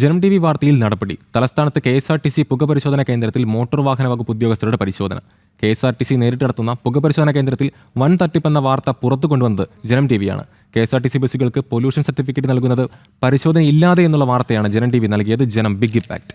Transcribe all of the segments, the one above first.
ജനം T V വാർത്തയിൽ നടപടി. തലസ്ഥാനത്ത് K S R T C പുകപരിശോധന കേന്ദ്രത്തിൽ മോട്ടോർ വാഹന വകുപ്പ് ഉദ്യോഗസ്ഥരുടെ പരിശോധന. K S R T C നേരിട്ട് നടത്തുന്ന പുകപരിശോധന കേന്ദ്രത്തിൽ വൻ തട്ടിപ്പെന്ന വാർത്ത പുറത്തു കൊണ്ടുവന്നത് ജനം T വിയാണ് K S R T C ബസ്സുകൾക്ക് pollution certificate നൽകുന്നത് പരിശോധന ഇല്ലാതെ എന്നുള്ള വാർത്തയാണ് ജനം ടി വി നൽകിയത് ജനം ബിഗ് ഇമ്പാക്ട്.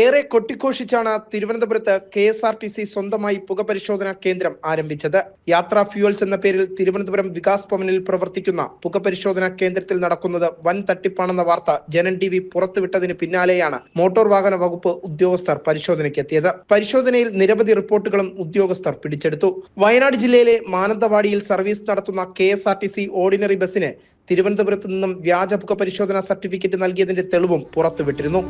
ഏറെ കൊട്ടിഘോഷിച്ചാണ് തിരുവനന്തപുരത്ത് K S R T C സ്വന്തമായി പുകപരിശോധനാ കേന്ദ്രം ആരംഭിച്ചത്. യാത്രാ ഫ്യൂവൽസ് എന്ന പേരിൽ തിരുവനന്തപുരം വികാസ് ഭവനിൽ പ്രവർത്തിക്കുന്ന പുകപരിശോധനാ കേന്ദ്രത്തിൽ നടക്കുന്നത് വൻ തട്ടിപ്പാണെന്ന വാർത്ത ജനൻ ടി വി പുറത്തുവിട്ടതിന് പിന്നാലെയാണ് മോട്ടോർ വാഹന വകുപ്പ് ഉദ്യോഗസ്ഥർ പരിശോധനയ്ക്ക് എത്തിയത് പരിശോധനയിൽ നിരവധി റിപ്പോർട്ടുകളും ഉദ്യോഗസ്ഥർ പിടിച്ചെടുത്തു. വയനാട് ജില്ലയിലെ മാനന്തവാടിയിൽ സർവീസ് നടത്തുന്ന K S R T C ordinary ബസ്സിന് തിരുവനന്തപുരത്ത് നിന്നും വ്യാജ പുകപരിശോധനാ സർട്ടിഫിക്കറ്റ് നൽകിയതിന്റെ തെളിവും പുറത്തുവിട്ടിരുന്നു.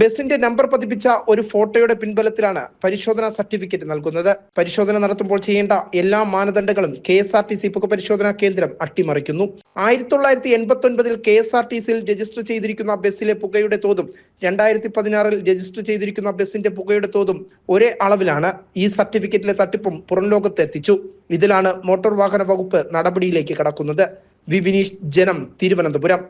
ബസിന്റെ നമ്പർ പതിപ്പിച്ച ഒരു ഫോട്ടോയുടെ പിൻബലത്തിലാണ് പരിശോധനാ സർട്ടിഫിക്കറ്റ് നൽകുന്നത്. പരിശോധന നടത്തുമ്പോൾ ചെയ്യേണ്ട എല്ലാ മാനദണ്ഡങ്ങളും K S R T C പുകപരിശോധനാ കേന്ദ്രം അട്ടിമറിക്കുന്നു. ആയിരത്തി തൊള്ളായിരത്തി എൺപത്തി ഒൻപതിൽ കെ എസ് ആർ ടി സിയിൽ രജിസ്റ്റർ ചെയ്തിരിക്കുന്ന ബസ്സിലെ പുകയുടെ തോതും രണ്ടായിരത്തി പതിനാറിൽ രജിസ്റ്റർ ചെയ്തിരിക്കുന്ന ബസ്സിന്റെ പുകയുടെ തോതും ഒരേ അളവിലാണ്. ഈ സർട്ടിഫിക്കറ്റിലെ തട്ടിപ്പും പുറം ലോകത്ത് എത്തിച്ചു. ഇതിലാണ് മോട്ടോർ വാഹന വകുപ്പ് നടപടിയിലേക്ക് കടക്കുന്നത്. വിവിനീഷ് ജനം തിരുവനന്തപുരം.